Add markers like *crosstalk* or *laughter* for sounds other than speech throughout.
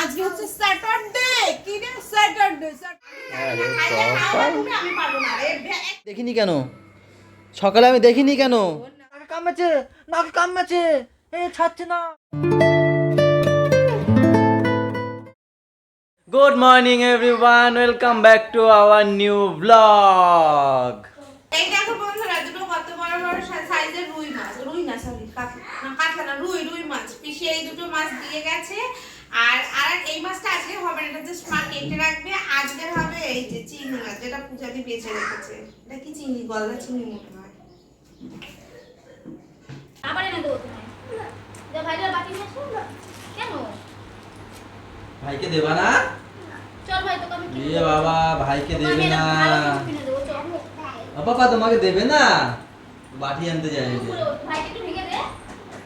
আজকে হচ্ছে স্যাটারডে কি রে স্যাটারডে দেখিনি কেন? সকালে আমি দেখিনি কেন? নাকে কামড়েছে নাকে কামড়েছে। এ ছাড়ছে না। Good morning everyone welcome back to our new blog এই দেখো বন্ধুরা দুটো কত বড় বড় সাইজের রুই মাছ। রুই না সরি কাতলা না রুই রুই মাছ। পিসি এই দুটো মাছ দিয়ে গেছে। আর আর এই মাছটা আজকে হবে না এটা জাস্ট মা কেটে রাখবে। আজকে হবে এই যে চিংড়ি মাছ যেটা পূজাদি বেঁচে রেখেছে। এটা কি চিংড়ি গলদা চিংড়ি মনে হয়। আবার এনে দেবো তোমায়। যা ভাইরা নিয়ে কেন? ভাইকে দেবা না? চল ভাই তোকে আমি বাবা ভাইকে দেবে না। বাবা তোমাকে দেবে না? বাটি আনতে যাই ভাইকে একটু ভেঙে দে।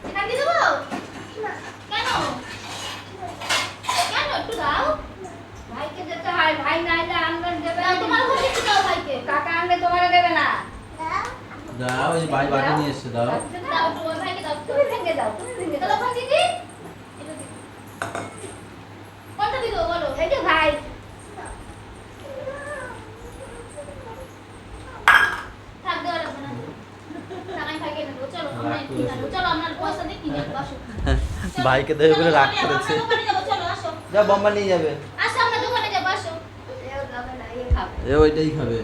এখান দিয়ে দেবো? কেন কেন? একটু দাও। ভাইকে যেতে হয় ভাই নাইলে আনবেন দেবে। তোমার ঘরে একটু দাও ভাইকে? কাকা আনলে তোমার দেবে না। দাও। ওই ভাই বাটি নিয়ে এসছে দাও। দাও একটু ভাইকে দাও তুমি ভেঙে দাও তুমি ভেঙে দাও। দাও। দিদি। কোনটা দিদি বলো। এই যে ভাই। থাক দেওয়া লাগবে না। থাক, আমি ভাইকে এনে দেবো চলো আমরা কিনে আনব চলো আমরা পয়সা দিয়ে কিনে আনব ভাইকে দেবে বলে রাগ করেছে। যা বম্বা নিয়ে যাবে। আসো আমরা দোকানে যাব আসো। এও যাবে না এ খাবে এ ওইটাই খাবে।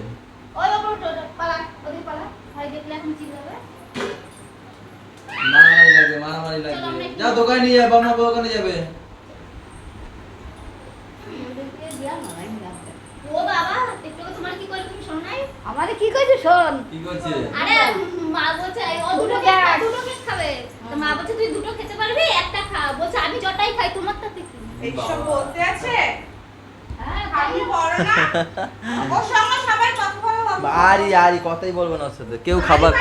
ওই উঠো, পালা ওদিকে পালা। ভাই দেখলে এখন চিল্লাবে মারামারি লাগবে মারামারি লাগবে। যা দোকানে নিয়ে যাবে বম্বা দোকানে যাবে। ও বাবা টিকটকে তোমার কি করে তুমি শোনো নাই? আমারে কি কইছো শোন? কি করছে আরে মা বলছে ও দুটো দুটো কেক কেক। দুটো কেক খাবে। তো মা বলছে তুই দুটো খেতে পারবি? একটা খা। বলছে আমি যটাই খাই তোমার তাতে কি? এইসব বলতে আছে? হ্যাঁ বলা বন্ধ আরি আরি কথাই বলব না ওর সাথে। কেউ খাবার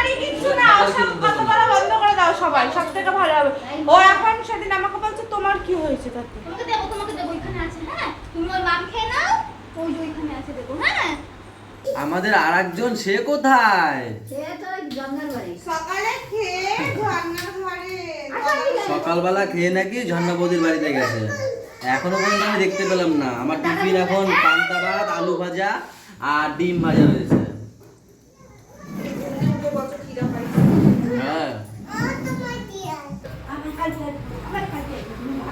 বন্ধ করে দাও সবাই সব থেকে ভালো হবে। ও এখন সেদিন আমাকে বলছে তোমার কি হয়েছে তাতে? তোমাকে দেবো তোমাকে দেবো ওইখানে আছে হ্যাঁ? তুমি ওই মাম খেয়ে নাও ওই যে ওইখানে আছে দেবো হ্যাঁ? আমাদের আর একজন সে কোথায়? সে তো ওই জঙ্গল বাড়ি সকালে খেয়ে সকালবেলা খেয়ে নাকি ঝর্ণা বৌদির বাড়িতে গেছে। এখনও পর্যন্ত আমি দেখতে পেলাম না। আমার টিফিন এখন পান্তা ভাত আলু ভাজা আর ডিম ভাজা রয়েছে। হ্যাঁ।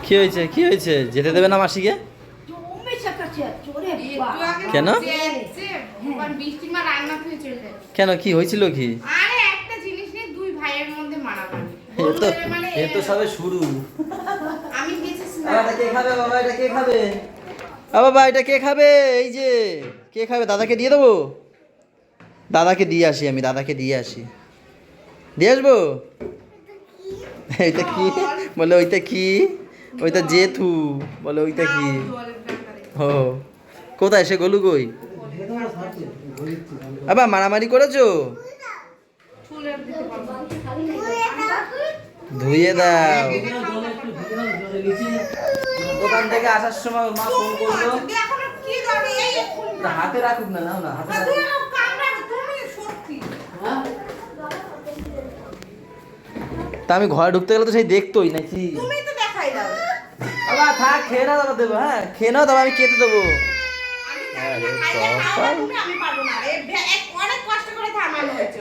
কি হয়েছে? কি হয়েছে? যেতে দেবে না মাসিকে? কেন? কেন? কি হয়েছিল কি? এ তো সবে শুরু। বাবা, এটা কে খাবে এটা কে খাবে? আ বাবা এটা কে খাবে? এই যে কে খাবে? দাদাকে দিয়ে দেবো? দাদাকে দিয়ে আসি আমি দাদাকে দিয়ে আসি। দিয়ে আসব? এইটা কি? বলে ওইটা কি? ওইটা জেঠু। বলে ওইটা কি? ও কোথায়? সে গলু কই? আবার মারামারি করেছ? ধুয়ে দাও। দোকান থেকে আসার সময় মা ফোন করল। এখনও কি করবে এই এক্ষুনি না, হাতে রাখুক। না না হাতে সত্যি তা আমি ঘরে ঢুকতে গেলে তো সেই দেখতোই নাকি? বাবা থাক খেয়ে নাও তারপর দেবো হ্যাঁ খেয়ে নাও তারপর আমি কেটে দেবো। আমি আরে জানি না, খাইলে খাও, বাবা। তুমি আমি পারব না রে। অনেক কষ্ট করে থামানো হয়েছে।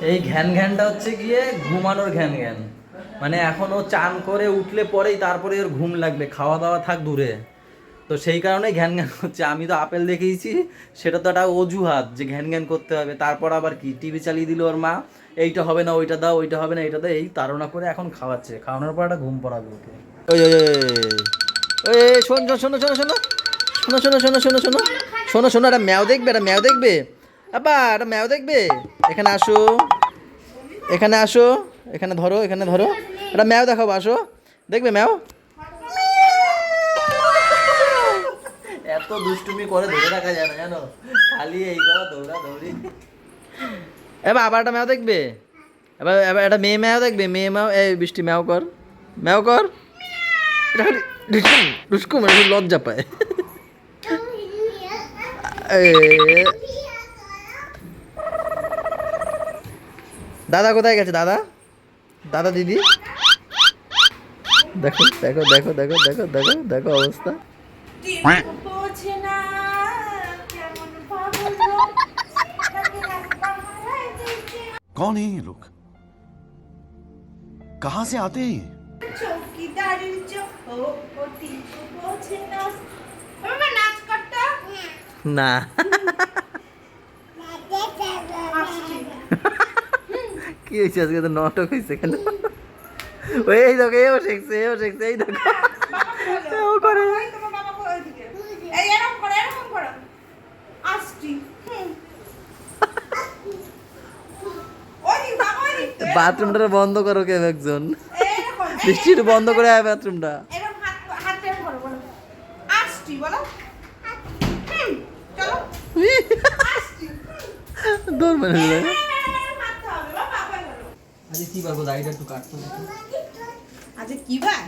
এই ঘ্যান ঘ্যানটা হচ্ছে গিয়ে ঘুমানোর ঘ্যান ঘ্যান মানে এখন ও চান করে উঠলে পরেই তারপরে ওর ঘুম লাগবে খাওয়া দাওয়া থাক দূরে তো সেই কারণে ঘ্যান ঘ্যান হচ্ছে আমি তো আপেল দেখেইছি সেটা তো একটা অজুহাত যে ঘ্যান ঘ্যান করতে হবে তারপর আবার কি টিভি চালিয়ে দিল ওর মা এইটা হবে না ওইটা দাও ওইটা হবে না এইটা দাও এই তাড়না করে এখন খাওয়াচ্ছে খাওয়ানোর পর একটা ঘুম পড়াবে ওকে ওই ওই শোন, শোনো শোনো শোনো শোনো শোনো শোনো শোনো শোনো শোনো শোনো একটা ম্যাও দেখবে একটা ম্যাও দেখবে আবার একটা ম্যাও দেখবে? এখানে আসো। এখানে আসো। এখানে ধরো এখানে ধরো। একটা ম্যাও দেখাবো আসো। দেখবে ম্যাও? এত দুষ্টুমি করে ধরে রাখা যায় না জানো? খালি এই করো দৌড়া দৌড়ি এবার আবার একটা ম্যাও দেখবে? এবার এবার একটা মেয়ে ম্যাও দেখবে? মেয়ে ম্যাও এই বৃষ্টি ম্যাও কর। ম্যাও কর। এটা খালি মানে লজ্জা পায়। এ, দাদা কোথায় গেছে দাদা দাদা দিদি দেখো দেখো দেখো দেখো দেখো দেখো দেখো অবস্থা বোঝে না কেমন ভাবলো তাকে একবার হারাই দিয়েছে। कौन है ये लोग कहां से आते हैं ये? চৌকিদারের চৌপতি বোঝে না কি হয়েছে? আজকে তো নাটক হয়েছে কেন? এই দেখো এও শিখছে এও শিখছে এই দেখো। ও করে। বাথরুমটা বন্ধ করো কেউ একজন? বৃষ্টির বন্ধ করে আয় বাথরুমটা। এরকম হাত আজকে কি পারব দাড়িটা একটু কাটতে আজকে কি বার?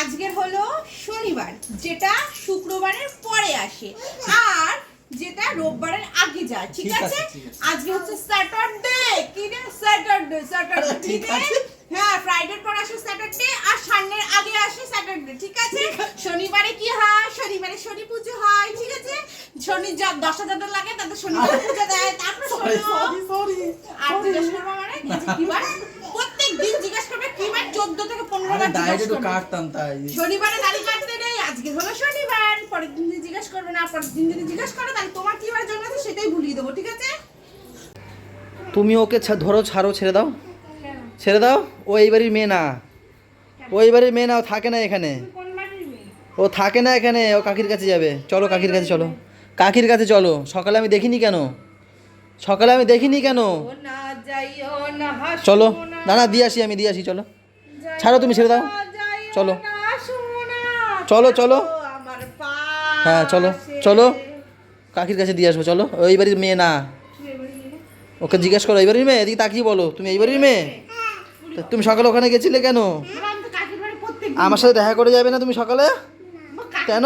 আজকের হলো শনিবার যেটা শুক্রবারের পরে আসে আর যেটা রোববারের আগে যায় ঠিক আছে। আজকে হচ্ছে স্যাটারডে কি রে? স্যাটারডে স্যাটারডে ঠিক আছে? হ্যাঁ ফ্রাইডে পর আসে স্যাটারডে আর সানডের আগে আসে স্যাটারডে ঠিক আছে। শনিবারে কি হয় শনিবারে শনি পুজো হয় ঠিক আছে শনি যা দশ হাজার লাগে তাদের শনিবার পুজো দেয় তারপর শনি আর জিজ্ঞেস করব মানে কি বার? প্রত্যেক দিন জিজ্ঞেস করবে কি বার? চোদ্দ থেকে পনেরো বার করবে। কাটতাম তাই। শনিবারে দাড়ি কাটতে নেই আজকে হলো শনিবার। পরের দিন জিজ্ঞেস করবে না পরের দিন যদি জিজ্ঞেস করো তাহলে তোমার কি বার সেটাই ভুলিয়ে দেবো ঠিক আছে? তুমি ওকে ধরো ছাড়ো ছেড়ে দাও। ছেড়ে দাও ও এই বাড়ির মেয়ে না। ও এই বাড়ির মেয়ে না ও থাকে না এখানে। ও থাকে না এখানে ও কাকির কাছে যাবে। চলো কাকির কাছে চলো। কাকির কাছে চলো। সকালে আমি দেখিনি কেন? সকালে আমি দেখিনি কেন? চলো। না না দিয়ে আসি আমি দিয়ে আসি চলো। ছাড়ো তুমি ছেড়ে দাও। চলো। চলো, চলো। হ্যাঁ চলো চলো। কাকির কাছে দিয়ে আসব চলো। ওই বাড়ির মেয়ে না। ওকে জিজ্ঞেস করো এই বাড়ির মেয়ে? এদিকে তাকিয়ে বলো তুমি এই বাড়ির মেয়ে? তুমি সকালে ওখানে গেছিলে কেন? আমার সাথে দেখা করে যাবে না তুমি সকালে? কেন?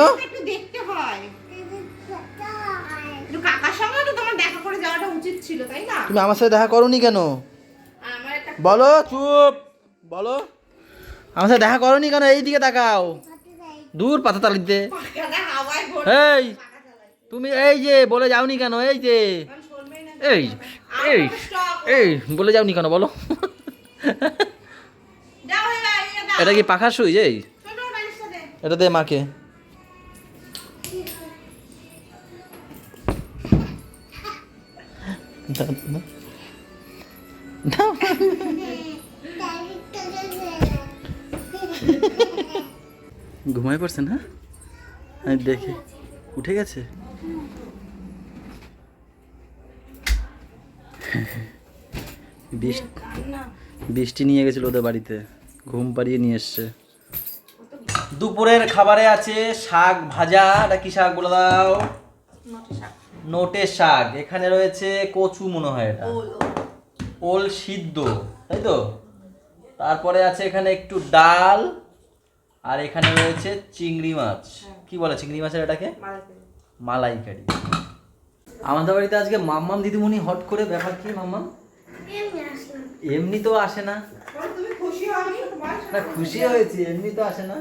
উচিত ছিল তাই না? তুমি আমার সাথে দেখা করোনি কেন? বলো চুপ বলো। আমার সাথে দেখা করোনি কেন? এই দিকে তাকাও। দূর পাতা হাওয়ায় ভরে। এই তুমি এই যে বলে যাওনি কেন? এই যে। এই এই এই বলে যাওনি কেন? বলো। এটা কি পাখার সুইচ এই? এটা দে মাকে। *laughs* ঘুমাই পড়ছে না? দেখি। উঠে গেছে? বৃষ্টি নিয়ে গেছিল ওদের বাড়িতে। ঘুম পাড়িয়ে নিয়ে এসছে। দুপুরের খাবারে আছে শাক ভাজা। এটা কি শাক বলে দাও? নোটের শাক। এখানে রয়েছে কচু মনে হয় এটা। ওল সিদ্ধ তাই তো? তারপরে আছে এখানে একটু ডাল আর এখানে রয়েছে চিংড়ি মাছ। কি বলে চিংড়ি মাছের এটাকে? মালাইকারি। আমাদের বাড়িতে আজকে মাম্মাম দিদিমণি হট করে ব্যাপার কি মাম্মাম? এমনি তো আসে না। খুশি না খুশি হয়েছি এমনি তো আসে না।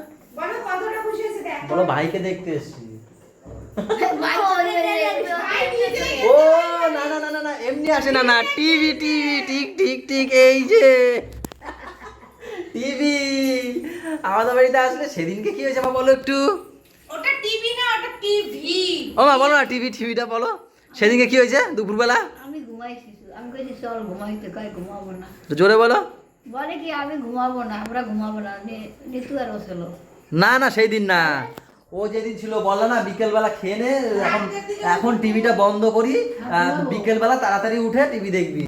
বলো ভাইকে দেখতে এসছি। ও না না না না না এমনি আসে না না টিভি টিভি ঠিক ঠিক ঠিক এই যে। টিভি। আমাদের বাড়িতে আসলে সেদিনকে কি হয়েছে মা বলো একটু? ওটা টিভি না ওটা টিভি। ও মা বলো না টিভি টিভিটা বলো। সেদিনকে কি হয়েছে দুপুরবেলা? আমি ঘুমাইছি আমি কইছি চল ঘুমাইতে কয় ঘুমাবো না। জোরে বলো। বলে কি আমি ঘুমাবো না আমরা ঘুমাবো না নি- নিতু আর না না সেই দিন না। ও যেদিন ছিল বলল না বিকেলবেলা খেয়ে নে এখন এখন টিভিটা বন্ধ করি আহ, বিকেলবেলা তাড়াতাড়ি উঠে টিভি দেখবি।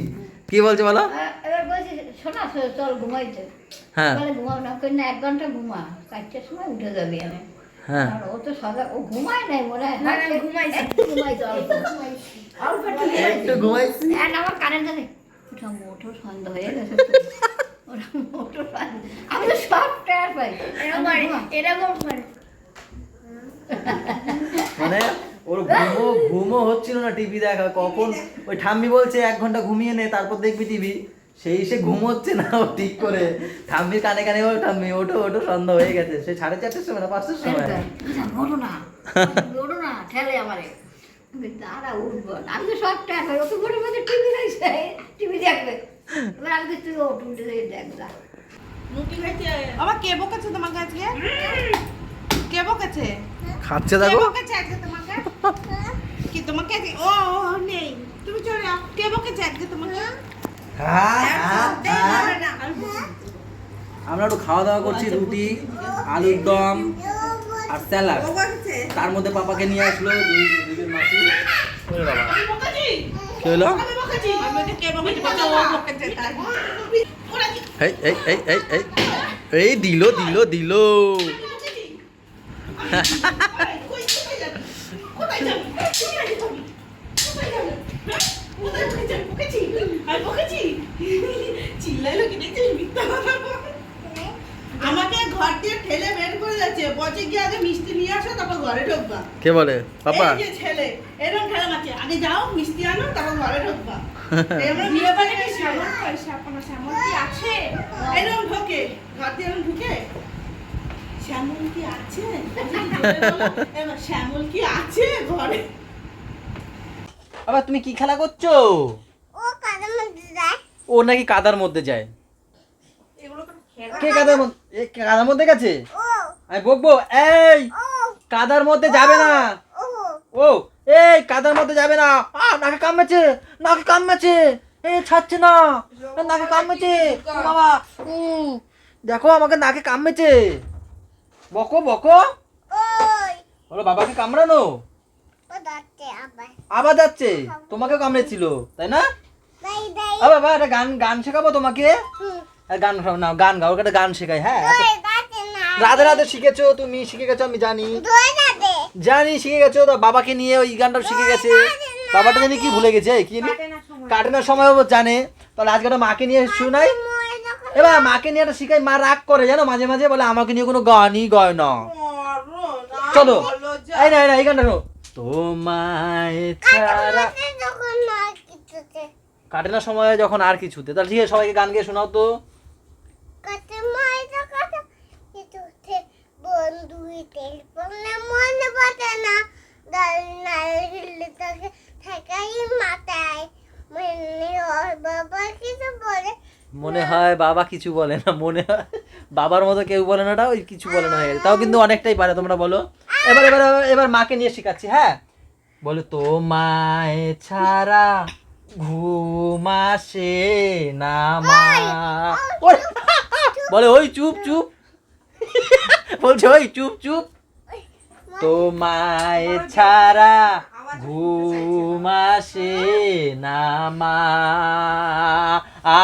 কি বলছে বলো? শোনা চল ঘুমাইতে হ্যাঁ। বলে ঘুমাও না কই না এক ঘণ্টা ঘুমা চারটের সময় উঠে যাবি আমি হ্যাঁ। ও তো সদা ও ঘুমায় নাই মনে হয়। না, না, ঘুমাইছে। একটু ঘুমাইছে। আমার কারেন্ট মোটো সন্দেহ হয়ে গেছে। *laughs* আমি তো সব টায়ার পাই। এরকম এরকম করে *laughs* মানে ওর ঘুমো ঘুমো হচ্ছিল না টিভি দেখা কখন ওই ঠাম্মি বলছে এক ঘণ্টা ঘুমিয়ে নে তারপর দেখবি টিভি সেই সে ঘুমোচ্ছে না ও ঠিক করে। ঠাম্মির কানে কানে ও ঠাম্মি ওঠো ওঠো সন্ধ্যা হয়ে গেছে। সে সাড়ে চারটের সময় না পাঁচটার সময়? না না ঠেলে আমারে। আমি দাঁড়া উঠবো আমি তো সব পাই ওকে ঘরের মধ্যে টিভি রয়েছে টিভি দেখবে। এবার আমি তুই ওঠ উঠে দেখ যা কে বকেছে তোমাকে আজকে? কে বকেছে? খাচ্ছে কে বকেছে আজকে তোমাকে? কি তোমাকে ও নেই। তুমি চলে যাও কে বকেছে আজকে তোমাকে? হ্যাঁ, হ্যাঁ, দেখ, হ্যাঁ। আমরা একটু খাওয়া দাওয়া করছি রুটি আলুর দম আর স্যালাড। তার মধ্যে পাপাকে নিয়ে আসলো কি হলো? এই দিল দিল দিল। আমাকে ঘর দিয়ে ঠেলে বের করে যাচ্ছে বলছে গিয়ে আগে মিষ্টি নিয়ে আসো তারপর ঘরে ঢুকবা কে বলে? পাপা? এই যে ছেলে এরকম খেলা মারছে। আগে যাও মিষ্টি আনো তারপর ঘরে ঢুকবা। আমরা বিয়ে বাড়ি কি শ্যামল পয়সা কোনো শ্যামল কি আছে এরকম ঢোকে ঘর দিয়ে ঢুকে শ্যামল কি আছে? শ্যামল কি আছে ঘরে? আবার তুমি কি খেলা করছ? ও কাদের মধ্যে যায়। ও নাকি কাদার মধ্যে যায়? এগুলো কে কাদার মধ্যে এ কাদার মধ্যে গেছে? ও। আমি বকবো। এই কাদার মধ্যে যাবে না। ও। ও এই কাদার মধ্যে যাবে না। আ নাকে কামড়েছে নাকে কামড়েছে। এ ছাড়ছে না। নাকে কামড়েছে। বাবা উ দেখো আমাকে নাকে কামড়েছে। বকো বকো। ওই। বলো বাবাকে কামড়ানো? ও যাচ্ছে আবার। যাচ্ছে? তোমাকেও কামড়েছিল তাই না? আ বাবা একটা গান গান শেখাবো তোমাকে? আর গান শোনাও, নাও গান গাও একটা গান শেখাই হ্যাঁ? না রাধে রাধে শিখেছো তুমি শিখে গেছো আমি জানি। জানি শিখে গেছো তো বাবাকে নিয়ে ওই গানটাও শিখে গেছে বাবাটা জানি কি ভুলে গেছে কি জানি? কাটে না সময়। ও জানে। তাহলে আজকে একটা মাকে নিয়ে শুনাই। এবার মাকে নিয়ে একটা শিখাই মা রাগ করে জানো? মাঝে মাঝে বলে আমাকে নিয়ে কোনো গানই গায় না। চলো এই না এই না এই গানটা শোনো। তোমায় ছাড়া কাছে যখন কাটে না সময় যখন আর কিছুতে। তাহলে ঠিক আছে সবাইকে গান গিয়ে শোনাও তো। মনে মাথায়। মনে ওর বাবা কিছু বলে মনে হয় বাবা কিছু বলে না মনে হয় বাবার মতো কেউ বলে না ওই কিছু বলে না হয়ে তাও কিন্তু অনেকটাই পারে তোমরা বলো। এবার এবার এবার- মাকে নিয়ে শেখাচ্ছি হ্যাঁ? বলো তো মায়ে ছাড়া ঘুম আসে না মা। বলে ওই চুপ চুপ। বলছে ওই চুপ চুপ। তো মায়ে ছাড়া ঘুম আসে না মা আ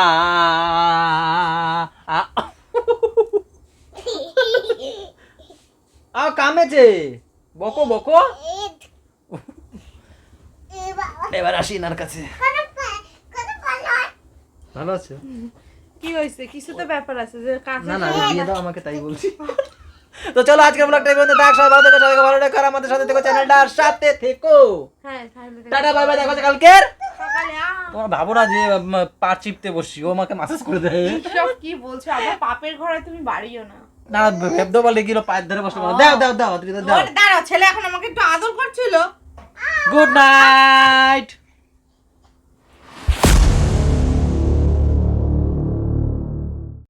আ কামেছে বকো বকো এবার আসি এনার কাছে ভালো আছে কি হয়েছে কিছু তো ব্যাপার আছে যে কাছে না না দিয়ে দাও আমাকে তাই বলছি তো চলো আজকে ব্লগটা এই পর্যন্ত থাক সবাই ভালো থেকো সবাইকে ভালো রেখো আমাদের সাথে থেকো চ্যানেলটার সাথে থেকো। হ্যাঁ টাটা বাই বাই দেখা কালকের। সকালে তোমার ভাবো না যে পা চিপতে বসছি ও আমাকে মাসাজ করে দেয়। সব কি বলছো? আবার পাপের ঘরে তুমি বাড়িও না। না ভেবদো বলে গেলো পায়ের ধরে বসে দাও দাও দাও দাও। দাঁড়াও ছেলে এখন আমাকে একটু আদর করছিল। Good night